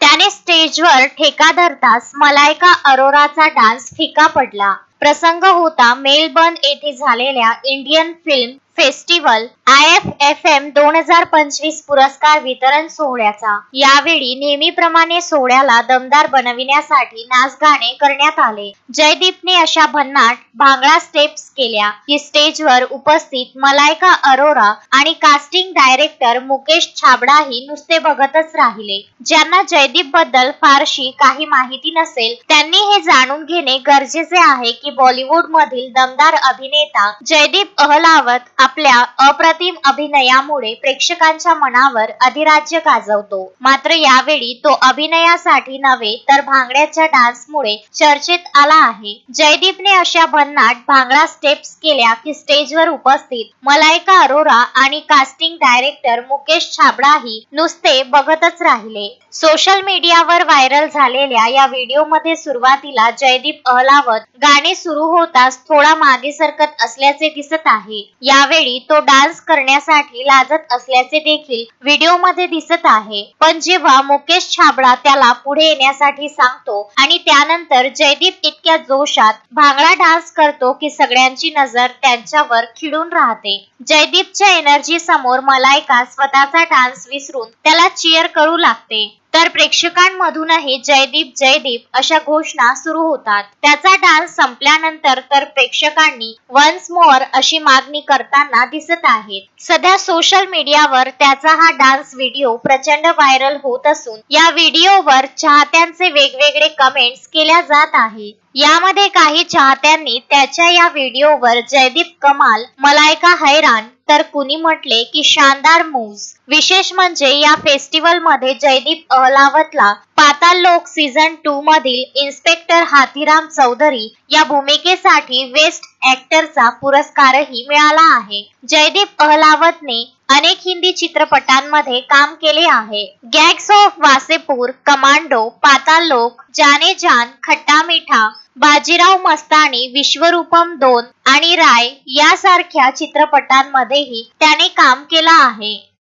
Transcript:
त्याने स्टेजवर ठेका धरताच मलायका अरोराचा डान्स फिका पडला. प्रसंग होता मेलबर्न येथे झालेल्या Indian film festival I F F M दोन हजार पंचवीस पुरस्कार वितरण सोहळ्याचा. यावेळी नेहमीप्रमाणे सोहळ्याला दमदार बनविण्यासाठी नाच गाणे करण्यात आले. जयदीपने अशा भन्नाट भांगडा स्टेप्स केल्या. की स्टेजवर उपस्थित मलायका अरोरा आणि कास्टिंग डायरेक्टर मुकेश छाबडाही नुसते बघतच राहिले. ज्यांना जयदीपबद्दल फारशी काही माहिती नसेल त्यांनी हे जाणून घेणे गरजेचे आहे की बॉलिवूड मधील दमदार अभिनेता जयदीप अहलावत आपल्या अप्रतिम अभिनयामुळे प्रेक्षकांच्या मनावर अधिराज्य गाजवतो. मात्र यावेळी तो अभिनयासाठी नव्हे तर भांगड्याच्या डान्समुळे चर्चेत आला आहे. जयदीपने अशा भन्नाट भांगडा स्टेप्स केल्या की स्टेजवर उपस्थित मलायका अरोरा आणि कास्टिंग डायरेक्टर मुकेश छाबडाही नुसते बघतच राहिले. सोशल मीडियावर व्हायरल झालेल्या या व्हिडिओमध्ये सुरुवातीला जयदीप अहलावत गाणे सुरू होताच थोडा मागे सरकत असल्याचे दिसत आहे. या त्यावेळी तो डान्स करण्यासाठी लाजत असल्याचे देखील व्हिडिओमध्ये दिसत आहे. पण जेव्हा मुकेश छाबडा त्याला पुढे येण्यासाठी सांगतो आणि त्यानंतर जयदीप इतक्या जोशात भांगडा डान्स करतो की सगळ्यांची नजर त्यांच्यावर खिळून राहते. जयदीपच्या एनर्जी समोर मलायका स्वतःचा डान्स विसरून त्याला चिअर करू लागते. तर प्रेक्षकांमधूनही जयदीप जयदीप अशा घोषणा सुरू होतात. त्याचा डान्स संपल्यानंतर तर प्रेक्षकांनी वन्स मोअर अशी मागणी करताना दिसत आहेत. सध्या सोशल मीडियावर त्याचा हा डान्स व्हिडिओ प्रचंड व्हायरल होत असून या व्हिडिओवर चाहत्यांचे वेगवेगळे कमेंट्स केल्या जात आहे यामध्ये काही चाहत्यांनी त्याच्या या व्हिडिओवर जयदीप कमाल मलायका हैराण तर कुणी म्हटले की शानदार मूव्ज विशेष म्हणजे या फेस्टिवलमध्ये जयदीप अहलावतला पाताल लोक सीझन टू मधील इन्स्पेक्टर हाथीराम चौधरी या भूमिकेसाठी वेस्ट ऍक्टरचा पुरस्कारही मिळाला आहे. जयदीप अहलावतने अनेक हिंदी चित्रपटांमध्ये काम केले आहे. गॅग्स ऑफ वासेपूर कमांडो पाताल लोक जाने जान खट्टा मिठा बाजीराव मस्तानी विश्वरूपम दोन आणि राय यासारख्या चित्रपटांमध्येही त्याने काम केलं आहे.